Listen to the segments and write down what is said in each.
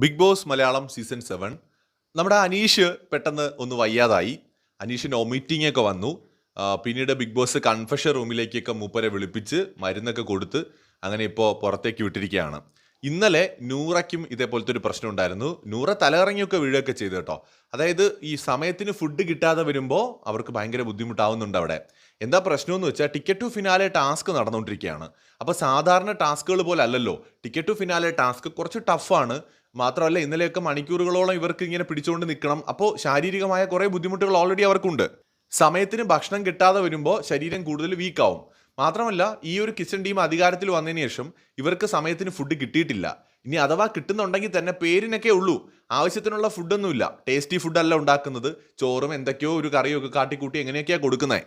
Big boss Malayalam season seven. നമ്മുടെ അനീഷ് പെട്ടെന്ന് ഒന്ന് വയ്യാതായി. അനീഷിന് ഒമിറ്റിംഗ് ഒക്കെ വന്നു. പിന്നീട് ബിഗ് ബോസ് കൺഫഷൻ റൂമിലേക്കൊക്കെ മൂപ്പരെ വിളിപ്പിച്ച് മരുന്നൊക്കെ കൊടുത്ത് അങ്ങനെ ഇപ്പോൾ പുറത്തേക്ക് വിട്ടിരിക്കുകയാണ്. ഇന്നലെ നൂറയ്ക്കും ഇതേപോലത്തെ ഒരു പ്രശ്നം ഉണ്ടായിരുന്നു. നൂറ തലകറങ്ങിയൊക്കെ വീഴുകയൊക്കെ ചെയ്തു കേട്ടോ. അതായത് ഈ സമയത്തിന് ഫുഡ് കിട്ടാതെ വരുമ്പോൾ അവർക്ക് ഭയങ്കര ബുദ്ധിമുട്ടാവുന്നുണ്ട് അവിടെ. എന്താ പ്രശ്നമെന്ന് വെച്ചാൽ ടിക്കറ്റ് ടു ഫിനാലെ ടാസ്ക് നടന്നുകൊണ്ടിരിക്കുകയാണ്. അപ്പോൾ സാധാരണ ടാസ്കുകൾ പോലെ അല്ലല്ലോ. ടിക്കറ്റ് ടു ഫിനാലെ ടാസ്ക് കുറച്ച് ടഫാണ് മാത്രമല്ല ഇന്നലെയൊക്കെ മണിക്കൂറുകളോളം ഇവർക്ക് ഇങ്ങനെ പിടിച്ചുകൊണ്ട് നിൽക്കണം അപ്പോൾ ശാരീരികമായ കുറേ ബുദ്ധിമുട്ടുകൾ ഓൾറെഡി അവർക്കുണ്ട്. സമയത്തിന് ഭക്ഷണം കിട്ടാതെ വരുമ്പോൾ ശരീരം കൂടുതൽ വീക്കാവും മാത്രമല്ല ഈ ഒരു കിച്ചൺ ടീം അധികാരത്തിൽ വന്നതിന് ശേഷം ഇവർക്ക് സമയത്തിന് ഫുഡ് കിട്ടിയിട്ടില്ല. ഇനി അഥവാ കിട്ടുന്നുണ്ടെങ്കിൽ തന്നെ പേരിനൊക്കെ ഉള്ളൂ. ആവശ്യത്തിനുള്ള ഫുഡൊന്നുമില്ല ടേസ്റ്റി ഫുഡല്ല ഉണ്ടാക്കുന്നത്. ചോറും എന്തൊക്കെയോ ഒരു കറിയൊക്കെ കാട്ടിക്കൂട്ടി എങ്ങനെയൊക്കെയാണ് കൊടുക്കുന്നത്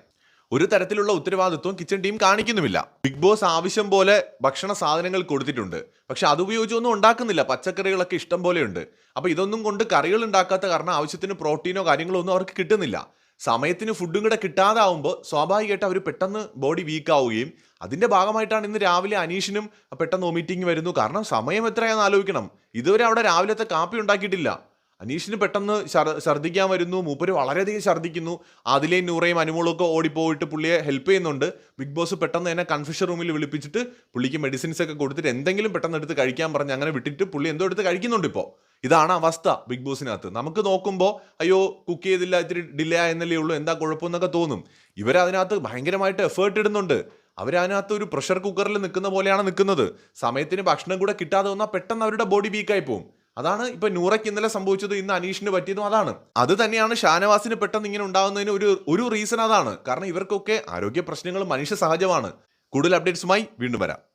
ഒരു തരത്തിലുള്ള ഉത്തരവാദിത്വം കിച്ചൺ ടീം കാണിക്കുന്നുമില്ല. ബിഗ് ബോസ് ആവശ്യം പോലെ ഭക്ഷണ സാധനങ്ങൾ കൊടുത്തിട്ടുണ്ട്. പക്ഷെ അത് ഉപയോഗിച്ചൊന്നും ഉണ്ടാക്കുന്നില്ല. പച്ചക്കറികളൊക്കെ ഇഷ്ടം പോലെയുണ്ട് അപ്പോൾ ഇതൊന്നും കൊണ്ട് കറികൾ ഉണ്ടാക്കാത്ത കാരണം ആവശ്യത്തിന് പ്രോട്ടീനോ കാര്യങ്ങളോ ഒന്നും അവർക്ക് കിട്ടുന്നില്ല. സമയത്തിന് ഫുഡും കൂടെ കിട്ടാതാവുമ്പോൾ സ്വാഭാവികമായിട്ട് അവർ പെട്ടെന്ന് ബോഡി വീക്ക് ആവുകയും അതിന്റെ ഭാഗമായിട്ടാണ് ഇന്ന് രാവിലെ അനീഷിനും പെട്ടെന്ന് വോമിറ്റിംഗ് വരുന്നു. കാരണം സമയം എത്രയാണെന്ന് ആലോചിക്കണം. ഇതുവരെ അവിടെ രാവിലത്തെ കാപ്പി ഉണ്ടാക്കിയിട്ടില്ല. അനീഷിന് പെട്ടെന്ന് ഛർ- ഛർദ്ദിക്കാൻ വരുന്നു. മൂപ്പര് വളരെയധികം ഛർദ്ദിക്കുന്നു. അതിലെയും നൂറയും അനുമോളൊക്കെ ഓടിപ്പോയിട്ട് പുള്ളിയെ ഹെൽപ്പ് ചെയ്യുന്നുണ്ട്. ബിഗ് ബോസ് പെട്ടെന്ന് തന്നെ കൺഫ്യൂഷൻ റൂമിൽ വിളിപ്പിച്ചിട്ട് പുള്ളിക്ക് മെഡിസിൻസ് ഒക്കെ കൊടുത്തിട്ട് എന്തെങ്കിലും പെട്ടെന്ന് എടുത്ത് കഴിക്കാൻ പറഞ്ഞ് അങ്ങനെ വിട്ടിട്ട് പുള്ളി എന്തോ എടുത്ത് കഴിക്കുന്നുണ്ട് ഇപ്പോൾ ഇതാണ് അവസ്ഥ ബിഗ് ബോസിനകത്ത്. നമുക്ക് നോക്കുമ്പോൾ അയ്യോ കുക്ക് ചെയ്തില്ല ഇത്തിരി ഡിലേ ആയെന്നല്ലേ ഉള്ളൂ എന്താ കുഴപ്പമെന്നൊക്കെ തോന്നും. ഇവരതിനകത്ത് ഭയങ്കരമായിട്ട് എഫേർട്ട് ഇടുന്നുണ്ട്. അവരതിനകത്ത് ഒരു പ്രഷർ കുക്കറിൽ നിൽക്കുന്ന പോലെയാണ് നിൽക്കുന്നത്. സമയത്തിന് ഭക്ഷണം കൂടെ കിട്ടാതെ വന്നാൽ പെട്ടെന്ന് അവരുടെ ബോഡി വീക്കായി പോകും അതാണ് ഇപ്പൊ നൂറയ്ക്ക് ഇന്നലെ സംഭവിച്ചത് ഇന്ന് അനീഷിന് പറ്റിയതും അതാണ്. അത് തന്നെയാണ് ഷാനവാസിന് പെട്ടെന്ന് ഇങ്ങനെ ഉണ്ടാകുന്നതിന് ഒരു ഒരു റീസൺ അതാണ്. കാരണം ഇവർക്കൊക്കെ ആരോഗ്യ പ്രശ്നങ്ങൾ മനുഷ്യ സഹജമാണ്. കൂടുതൽ അപ്ഡേറ്റ്സുമായി വീണ്ടും വരാം.